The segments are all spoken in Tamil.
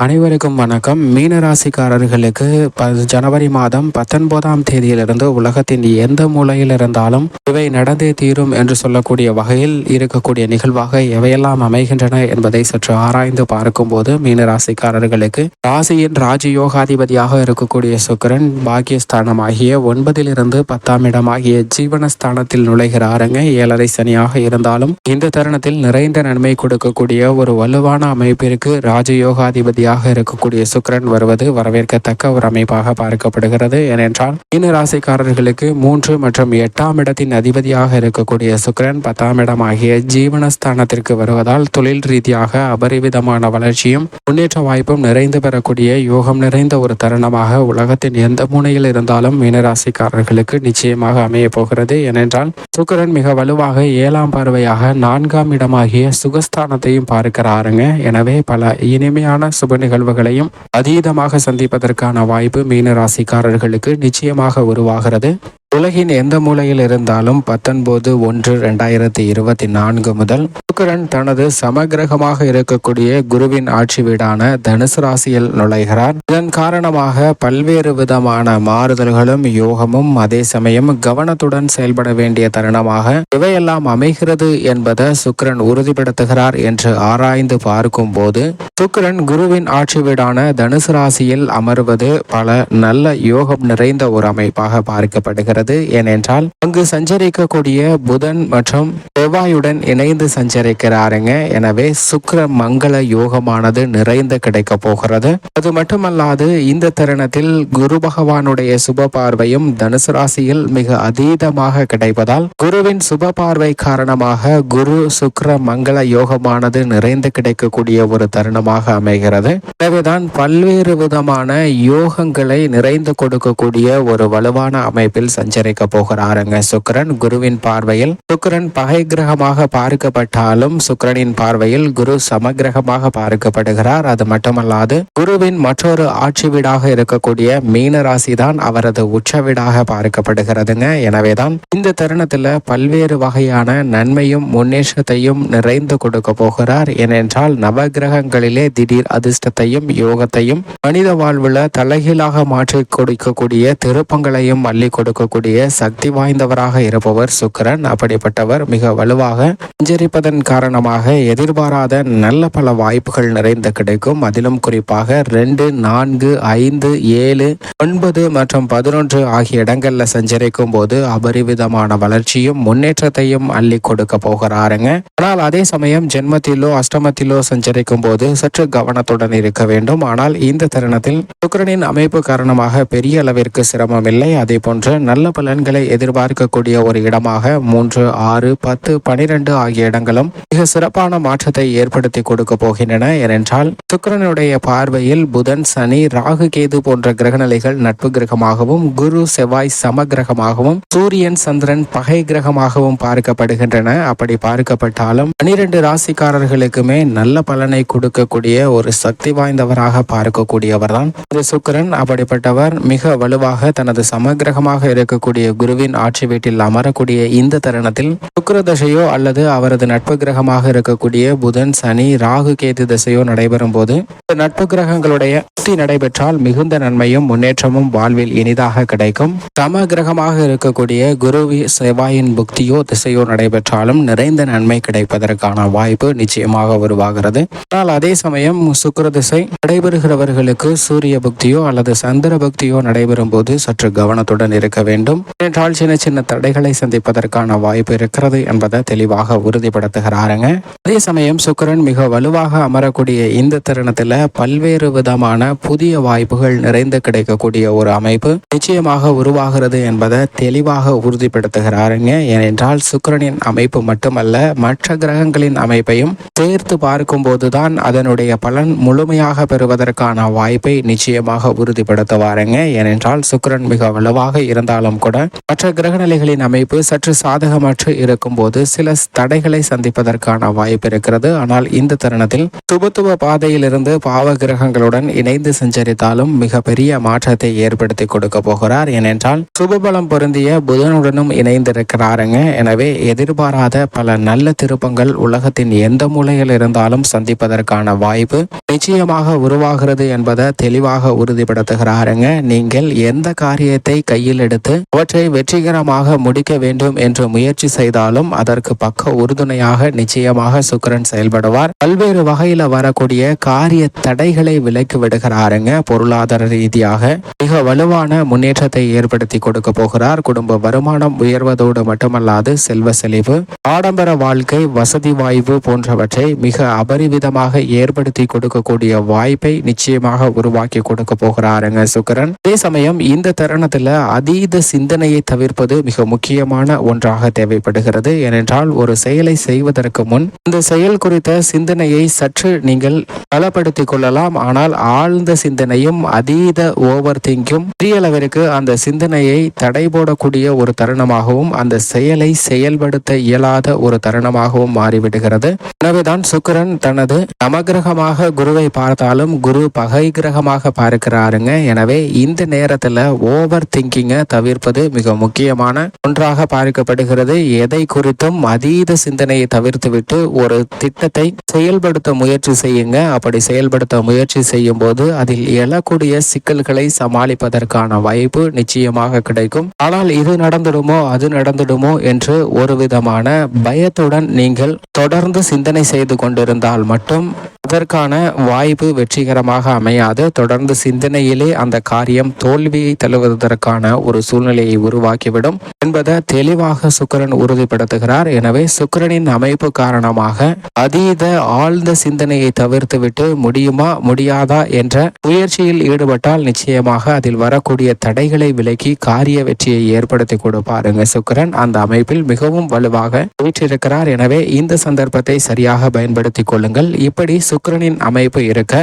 அனைவருக்கும் வணக்கம். மீனராசிக்காரர்களுக்கு ப- ஜனவரி மாதம் பத்தொன்பதாம் தேதியிலிருந்து உலகத்தின் எந்த மூலையில் இருந்தாலும் இவை நடந்தே தீரும் என்று சொல்லக்கூடிய வகையில் இருக்கக்கூடிய நிகழ்வாக எவையெல்லாம் அமைகின்றன என்பதை சற்று ஆராய்ந்து பார்க்கும்போது மீனராசிக்காரர்களுக்கு ராசியின் ராஜயோகாதிபதியாக இருக்கக்கூடிய சுக்கிரன் பாக்கியஸ்தானமாகிய ஒன்பதிலிருந்து பத்தாம் இடமாகிய ஜீவனஸ்தானத்தில் நுழைகிறாருங்க. ஏழரை சனியாக இருந்தாலும் இந்த தருணத்தில் நிறைந்த நன்மை கொடுக்கக்கூடிய ஒரு வலுவான அமைப்பிற்கு ராஜயோகாதிபதியாக இருக்கக்கூடிய சுக்கரன் வருவது வரவேற்கத்தக்க ஒரு அமைப்பாக பார்க்கப்படுகிறது. ஏனென்றால் மீன ராசிக்காரர்களுக்கு மூன்று மற்றும் எட்டாம் இடத்தின் அதிபதியாக இருக்கக்கூடிய சுக்கரன் பத்தாம் இடம் ஆகிய ஜீவனஸ்தானத்திற்கு வருவதால் தொழில் ரீதியாக அபரிவிதமான வளர்ச்சியும் முன்னேற்ற வாய்ப்பும் நிறைந்து பெறக்கூடிய யோகம் நிறைந்த ஒரு தருணமாக உலகத்தின் எந்த முனையில் இருந்தாலும் மீனராசிக்காரர்களுக்கு நிச்சயமாக அமைய போகிறது. ஏனென்றால் சுக்கிரன் மிக வலுவாக ஏழாம் பார்வையாக நான்காம் இடமாகிய சுகஸ்தானத்தையும் பார்க்கிறாருங்க. எனவே பல இனிமையான சுப நிகழ்வுகளையும் அதீதமாக சந்திப்பதற்கான வாய்ப்பு மீன ராசிக்காரர்களுக்கு நிச்சயமாக உருவாகிறது. உலகின் எந்த மூலையில் இருந்தாலும் பத்தொன்பது ஒன்று ரெண்டாயிரத்தி இருபத்தி நான்கு முதல் சுக்கரன் தனது சமகிரகமாக இருக்கக்கூடிய குருவின் ஆட்சி வீடான தனுசு ராசியில் நுழைகிறார். இதன் காரணமாக பல்வேறு விதமான மாறுதல்களும் யோகமும் அதே சமயம் கவனத்துடன் செயல்பட வேண்டிய தருணமாக இவையெல்லாம் அமைகிறது என்பதை சுக்கிரன் உறுதிப்படுத்துகிறார் என்று ஆராய்ந்து பார்க்கும் போது சுக்கரன் குருவின் ஆட்சி வீடான தனுசு ராசியில் அமர்வது பல நல்ல யோகம் நிறைந்த ஒரு அமைப்பாக பார்க்கப்படுகிறது. வருகிறது ஏனென்றால் அங்கு சஞ்சரிக்கக்கூடிய புதன் மற்றும் செவ்வாயுடன் இணைந்து சஞ்சரிக்கிறாருங்க. எனவே சுக்கர மங்கள யோகமானது நிறைந்து கிடைக்க போகிறது. அது மட்டுமல்லாது இந்த தருணத்தில் குரு பகவானுடைய சுப பார்வையும் தனுசு ராசியில் மிக அதீதமாக கிடைப்பதால் குருவின் சுப பார்வை காரணமாக குரு சுக்கர மங்கள யோகமானது நிறைந்து கிடைக்கக்கூடிய ஒரு தருணமாக அமைகிறது. எனவேதான் பல்வேறு விதமான யோகங்களை நிறைந்து கொடுக்கக்கூடிய ஒரு வலுவான அமைப்பில் சஞ்ச சஞ்சரிக்க போகிறாருங்க. சுக்கரன் குருவின் பார்வையில் சுக்கரன் பகை கிரகமாக பார்க்கப்பட்டாலும் சுக்கிரனின் பார்வையில் குரு சமகிரகமாக பார்க்கப்படுகிறார். அது மட்டுமல்லாது குருவின் மற்றொரு ஆட்சி வீடாக இருக்கக்கூடிய மீன ராசி தான் அவரது உச்ச வீடாக பார்க்கப்படுகிறதுங்க. எனவேதான் இந்த தருணத்துல பல்வேறு வகையான நன்மையும் முன்னேற்றத்தையும் நிறைந்து கொடுக்க போகிறார். ஏனென்றால் நவகிரகங்களிலே திடீர் அதிர்ஷ்டத்தையும் யோகத்தையும் மனித வாழ்வுல தலைகீழாக மாற்றி கொடுக்கக்கூடிய திருப்பங்களையும் அள்ளி கொடுக்கக்கூடிய சக்தி வாய்ந்தவராக இருப்பவர் சுக்கிரன். அப்படிப்பட்டவர் மிக வலுவாக சஞ்சரிப்பதன் காரணமாக எதிர்பாராத நல்ல பல வாய்ப்புகள் நிறைந்து கிடைக்கும். அதிலும் குறிப்பாக ரெண்டு நான்கு ஐந்து ஏழு ஒன்பது மற்றும் பதினொன்று ஆகிய இடங்கள்ல சஞ்சரிக்கும் போது அபரிவிதமான வளர்ச்சியும் முன்னேற்றத்தையும் அள்ளி கொடுக்க போகிறாருங்க. ஆனால் அதே சமயம் ஜென்மத்திலோ அஷ்டமத்திலோ சஞ்சரிக்கும் போது சற்று கவனத்துடன் இருக்க வேண்டும். ஆனால் இந்த தருணத்தில் சுக்கிரனின் அமைப்பு காரணமாக பெரிய அளவிற்கு சிரமம் இல்லை. அதே போன்று நல்ல பலன்களை எதிர்பார்க்கக்கூடிய ஒரு இடமாக மூன்று ஆறு பத்து பனிரெண்டு ஆகிய இடங்களும் மிக சிறப்பான மாற்றத்தை ஏற்படுத்தி கொடுக்க போகின்றன. ஏனென்றால் சுக்கிரனுடைய பார்வையில் புதன் சனி ராகு கேது போன்ற கிரகநிலைகள் நட்பு கிரகமாகவும் குரு செவ்வாய் சம கிரகமாகவும் சூரியன் சந்திரன் பகை கிரகமாகவும் பார்க்கப்படுகின்றன. அப்படி பார்க்கப்பட்டாலும் பனிரெண்டு ராசிக்காரர்களுக்குமே நல்ல பலனை கொடுக்கக்கூடிய ஒரு சக்தி வாய்ந்தவராக பார்க்கக்கூடியவர் தான் இந்த அப்படிப்பட்டவர் மிக வலுவாக தனது சமகிரகமாக இருக்கக்கூடிய குருவின் ஆட்சி வீட்டில் அமரக்கூடிய இந்த தருணத்தில் சுக்கிர தசையோ அல்லது அவரது நட்பு கிரகமாக இருக்கக்கூடிய புதன் சனி ராகு கேது திசையோ நடைபெறும் போது இந்த நட்பு கிரகங்களுடைய புத்தி நடைபெற்றால் மிகுந்த நன்மையும் முன்னேற்றமும் வாழ்வில் இனிதாக கிடைக்கும். சம கிரகமாக இருக்கக்கூடிய குரு செவ்வாயின் புக்தியோ திசையோ நடைபெற்றாலும் நிறைந்த நன்மை கிடைப்பதற்கான வாய்ப்பு நிச்சயமாக உருவாகிறது. ஆனால் அதே சமயம் சுக்கர திசை நடைபெறுகிறவர்களுக்கு சூரிய புக்தியோ அல்லது சந்திர புக்தியோ நடைபெறும் போது சற்று கவனத்துடன் இருக்க வேண்டும். ஏனென்றால் சின்ன சின்ன தடைகளை சந்திப்பதற்கான வாய்ப்பு இருக்கிறது என்பதை தெளிவாக உறுதிப்படுத்துகிறாருங்க. அதே சமயம் சுக்கரன் மிக வலுவாக அமரக்கூடிய இந்த தருணத்துல பல்வேறு விதமான புதிய வாய்ப்புகள் நிறைந்து கிடைக்கக்கூடிய ஒரு அமைப்பு நிச்சயமாக உருவாகிறது என்பதை தெளிவாக உறுதிப்படுத்துகிறாருங்க. ஏனென்றால் சுக்கிரனின் அமைப்பு மட்டுமல்ல மற்ற கிரகங்களின் அமைப்பையும் சேர்த்து பார்க்கும்போதுதான் அதனுடைய பலன் முழுமையாக பெறுவதற்கான வாய்ப்பை நிச்சயமாக உறுதிப்படுத்துவாருங்க. ஏனென்றால் சுக்கிரன் மிக வலுவாக இருந்தாலும் இருந்தாலும் கூட மற்ற கிரகநிலைகளின் அமைப்பு சற்று சாதகமற்று இருக்கும்போது சில தடைகளை சந்திப்பதற்கான வாய்ப்பு இருக்கிறது. ஆனால் இந்த தருணத்தில் சுபத்துவ பாதையிலிருந்து பாவ கிரகங்களுடன் இணைந்து சஞ்சரித்தாலும் மிக பெரிய மாற்றத்தை ஏற்படுத்தி கொடுக்க போகிறார். ஏனென்றால் சுபபலம் பொருந்திய புதனுடனும் இணைந்திருக்கிறாருங்க. எனவே எதிர்பாராத பல நல்ல திருப்பங்கள் உலகத்தின் எந்த மூலையில் இருந்தாலும் சந்திப்பதற்கான வாய்ப்பு நிச்சயமாக உருவாகிறது என்பதை தெளிவாக உறுதிப்படுத்துகிறாருங்க. நீங்கள் எந்த காரியத்தை கையில் எடுத்து அவற்றை வெற்றிகரமாக முடிக்க வேண்டும் என்று முயற்சி செய்தாலும் அதற்கு பக்க உறுதுணையாக நிச்சயமாக சுக்கிரன் செயல்படுவார். பல்வேறு வகையில வரக்கூடிய காரிய தடைகளை விலக்கி விடுகிறாருங்க. பொருளாதார ரீதியாக மிக வலுவான முன்னேற்றத்தை ஏற்படுத்தி கொடுக்க போகிறார். குடும்ப வருமானம் உயர்வதோடு மட்டுமல்லாது செல்வ செழிவு ஆடம்பர வாழ்க்கை வசதி வாய்ப்பு போன்றவற்றை மிக அபரிவிதமாக ஏற்படுத்தி கொடுக்கக்கூடிய வாய்ப்பை நிச்சயமாக உருவாக்கி கொடுக்க போகிறாருங்க சுக்கிரன். அதே சமயம் இந்த தருணத்துல அதீத சிந்தனையை தவிர்ப்பது மிக முக்கியமான ஒன்றாக தேவைப்படுகிறது. ஏனென்றால் ஒரு செயலை செய்வதற்கு முன் இந்த செயல் குறித்த சிந்தனையை சற்று நீங்கள் பலப்படுத்திக் கொள்ளலாம். ஆனால் ஆழ்ந்த சிந்தனையும் அதீத ஓவர் திங்கும் பெரியளவிற்கு அந்த சிந்தனையை தடை போடக்கூடிய ஒரு தருணமாகவும் அந்த செயலை செயல்படுத்த இயலாத ஒரு தருணமாகவும் மாறிவிடுகிறது. எனவேதான் சுக்கரன் தனது நவகிரகமாக குருவை பார்த்தாலும் குரு பகை கிரகமாக பார்க்கிறாருங்க. எனவே இந்த நேரத்துல ஓவர் திங்கிங்கை தவிர்ப்பது மிக முக்கியமான ஒன்றாக பார்க்கப்படுகிறது எதை குறித்தும் அதீத சிந்தனையை தவிர்த்துவிட்டு ஒரு திட்டத்தை செயல்படுத்த முயற்சி செய்யுங்க. அப்படி செயல்படுத்த முயற்சி செய்யும் போது அதில் எழக்கூடிய சிக்கல்களை சமாளிப்பதற்கான வாய்ப்பு நிச்சயமாக கிடைக்கும். ஆனால் இது நடந்துடுமோ அது நடந்துடுமோ என்று ஒரு விதமான பயத்துடன் நீங்கள் தொடர்ந்து சிந்தனை செய்து கொண்டிருந்தால் மட்டும் அதற்கான வாய்ப்பு வெற்றிகரமாக அமையாது. தொடர்ந்து சிந்தனையிலே அந்த காரியம் தோல்வியை தழுவதற்கான ஒரு சூழ்நிலையை உருவாக்கிவிடும் என்பதை தெளிவாக சுக்கரன் உறுதிப்படுத்துகிறார். எனவே சுக்கரனின் அமைப்பு காரணமாக அதீத ஆழ்ந்த சிந்தனையை தவிர்த்துவிட்டு முடியுமா முடியாதா என்ற முயற்சியில் ஈடுபட்டால் நிச்சயமாக அதில் வரக்கூடிய தடைகளை விலக்கி காரிய வெற்றியை ஏற்படுத்தி கொடுப்பாருங்க சுக்கரன். அந்த அமைப்பில் மிகவும் வலுவாக வீற்றிருக்கிறார். எனவே இந்த சந்தர்ப்பத்தை சரியாக பயன்படுத்திக் கொள்ளுங்கள். இப்படி சுக்கரனின் அமைப்பு இருக்க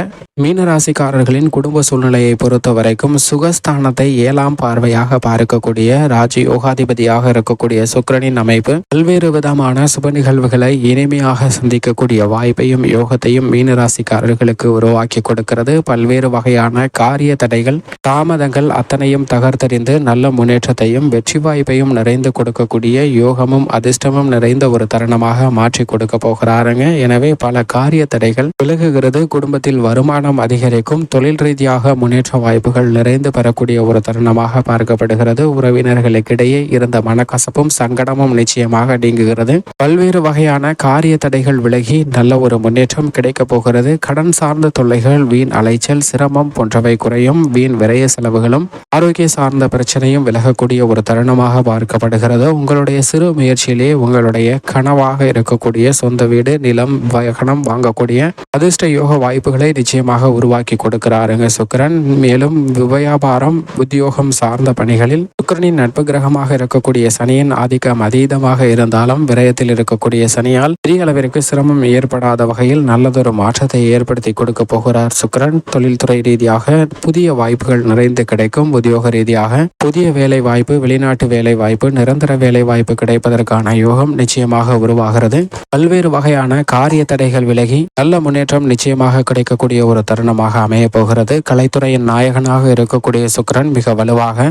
மீனராசிக்காரர்களின் குடும்ப சூழ்நிலையை பொறுத்த வரைக்கும் சுகஸ்தானத்தை ஏழாம் பார்வையாக பார்க்க இருக்கக்கூடிய ராஜ யோகாதிபதியாக இருக்கக்கூடிய சுக்கிரனின் அமைப்பு பல்வேறு விதமான சுப நிகழ்வுகளை இனிமையாக சந்திக்கக்கூடிய வாய்ப்பையும் யோகத்தையும் மீனராசிக்காரர்களுக்கு உருவாக்கி கொடுக்கிறது. பல்வேறு வகையான காரிய தடைகள் தாமதங்கள் அத்தனையும் தகர்த்தறிந்து நல்ல முன்னேற்றத்தையும் வெற்றி வாய்ப்பையும் நிறைந்து கொடுக்கக்கூடிய யோகமும் அதிர்ஷ்டமும் நிறைந்த ஒரு தருணமாக மாற்றி கொடுக்க போகிறாருங்க. எனவே பல காரிய தடைகள் விலகுகிறது. குடும்பத்தில் வருமானம் அதிகரிக்கும். தொழில் ரீதியாக முன்னேற்ற வாய்ப்புகள் நிறைந்து பெறக்கூடிய ஒரு தருணமாக பார்க்கப்படுகிறது. உறவினர்களுக்கிடையே இருந்த மனக்கசப்பும் சங்கடமும் நிச்சயமாக நீங்குகிறது. பல்வேறு வகையான காரிய தடைகள் விலகி நல்ல ஒரு முன்னேற்றம் கிடைக்கப் போகிறது. கடன் சார்ந்த தொல்லைகள் வீண் அலைச்சல் சிரமம் போன்றவை குறையும். வீண் விரைய செலவுகளும் ஆரோக்கிய சார்ந்த பிரச்சனையும் விலகக்கூடிய ஒரு தருணமாக பார்க்கப்படுகிறது. உங்களுடைய சிறு முயற்சியிலே உங்களுடைய கனவாக இருக்கக்கூடிய சொந்த வீடு நிலம் வாகனம் வாங்கக்கூடிய அதிர்ஷ்ட யோக வாய்ப்புகளை நிச்சயமாக உருவாக்கி கொடுக்கிறாருங்க சுக்கிரன். மேலும் வியாபாரம் உத்தியோகம் சார்ந்த பணிகளில் சுக்கிரனின் நட்பு கிரகமாக இருக்கக்கூடிய சனியின் ஆதிக்கம் அதீதமாக இருந்தாலும் விரயத்தில் இருக்கக்கூடிய சனியால் பெரிய அளவிற்கு சிரமம் ஏற்படாத வகையில் நல்லதொரு மாற்றத்தை ஏற்படுத்தி கொடுக்க போகிறார். சுக்கிரன் தொழில்துறை ரீதியாக புதிய வாய்ப்புகள் நிறைந்து கிடைக்கும். உத்தியோக ரீதியாக புதிய வேலை வாய்ப்பு வெளிநாட்டு வேலை வாய்ப்பு நிரந்தர வேலை வாய்ப்பு கிடைப்பதற்கான யோகம் நிச்சயமாக உருவாகிறது. பல்வேறு வகையான காரிய தடைகள் விலகி நல்ல முன்னேற்றம் நிச்சயமாக கிடைக்கக்கூடிய ஒரு தருணமாக அமைய போகிறது. கலைத்துறையின் நாயகனாக இருக்கக்கூடிய சுக்கரன் மிக வலுவாக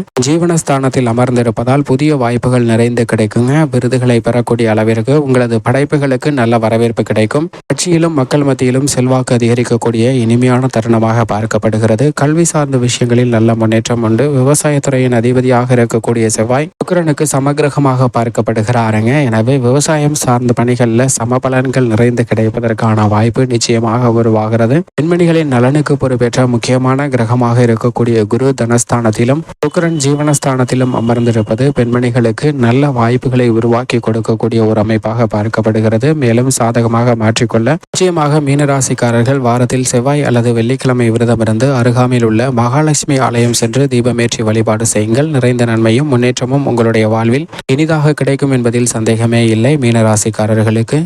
ஸ்தானத்தில் அமர்ந்திருப்பதால் புதிய வாய்ப்புகள் நிறைந்து கிடைக்குங்க. விருதுகளை பெறக்கூடிய அளவிற்கு உங்களது படைப்புகளுக்கு நல்ல வரவேற்பு கிடைக்கும். கட்சியிலும் மக்கள் மத்தியிலும் செல்வாக்கு அதிகரிக்கக்கூடிய இனிமையான தருணமாக பார்க்கப்படுகிறது. கல்வி சார்ந்த விஷயங்களில் நல்ல முன்னேற்றம் உண்டு. விவசாயத்துறையின் அதிபதியாக இருக்கக்கூடிய செவ்வாய் சுக்கரனுக்கு சமகிரகமாக பார்க்கப்படுகிறாருங்க. எனவே விவசாயம் சார்ந்த பணிகளில் சமபலன்கள் நிறைந்து கிடைப்பதற்கான வாய்ப்பு நிச்சயமாக உருவாகிறது. பெண்மணிகளின் நலனுக்கு பொறுப்பேற்ற முக்கியமான கிரகமாக இருக்கக்கூடிய குரு தனஸ்தானத்திலும் சுக்கிரன் ஸ்தானத்திலும் அமர்ந்திருப்பது பெண்மணிகளுக்கு நல்ல வாய்ப்புகளை உருவாக்கி கொடுக்கக்கூடிய ஒரு அமைப்பாக பார்க்கப்படுகிறது. மேலும் சாதகமாக மாற்றிக்கொள்ள நிச்சயமாக மீனராசிக்காரர்கள் வாரத்தில் செவ்வாய் அல்லது வெள்ளிக்கிழமை விரதம் இருந்து அருகாமையில் உள்ள மகாலட்சுமி ஆலயம் சென்று தீபமேற்றி வழிபாடு செய்யுங்கள். நிறைந்த நன்மையும் முன்னேற்றமும் உங்களுடைய வாழ்வில் இனிதாக கிடைக்கும் என்பதில் சந்தேகமே இல்லை. மீனராசிக்காரர்களுக்கு